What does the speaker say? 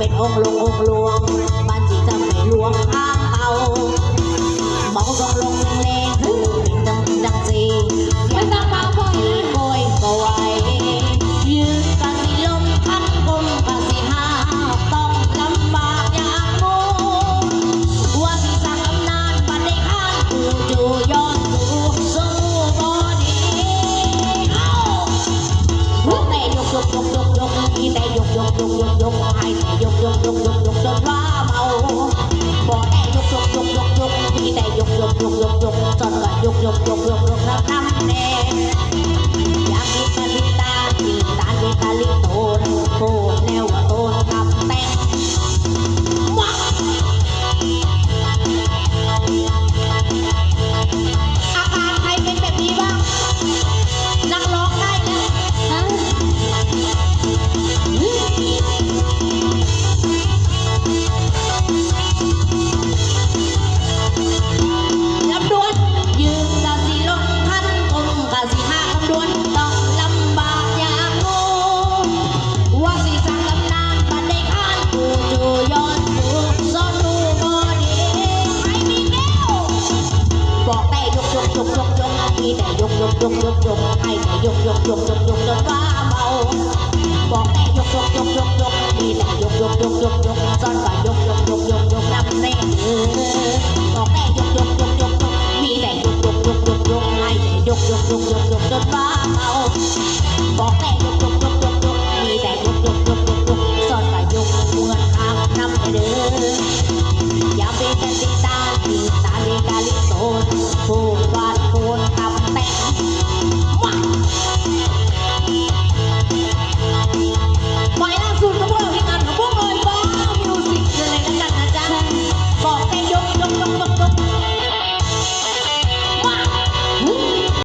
ป็นองค์ลงองค์ลวงบ้านจีจะไม่ลวงข้างเอาเมาต้องลงเลงหูดิงดังดังจีไม่ต้องมาพ่อยโกยก็ไหวยืนกันสิลมพัดกลมกันสิหาต้องลำบากอย่างงูว่าสิสร้างนานปันได้ข้างกูจู่ย้อนกูสู้บอดีเอ้าพวกแต่ยกยกยกยกยก ได้ยกยกยกยกยกให้ยกยกยกยกยกจนว่าเมาบ่ได้ยกยกยกยกยกอีแต่ยกยกยกยกยกจนว่ายกยกยกยกยกน้ำน้ำแน่ มีแต่ยกยกยกยกยกให้แต่ยกยกยกยกยกจนว่าเมาบอกแต่ยกยกยกยกยกมีแต่ยกยกยกยกยกซ่อนว่ายกยกยกยกยกนำแน่เออบอกแต่ยกยกยกยกยกมีแต่ยกยกยกยกยกให้แต่ยกยกยกยกยกกวาดเอา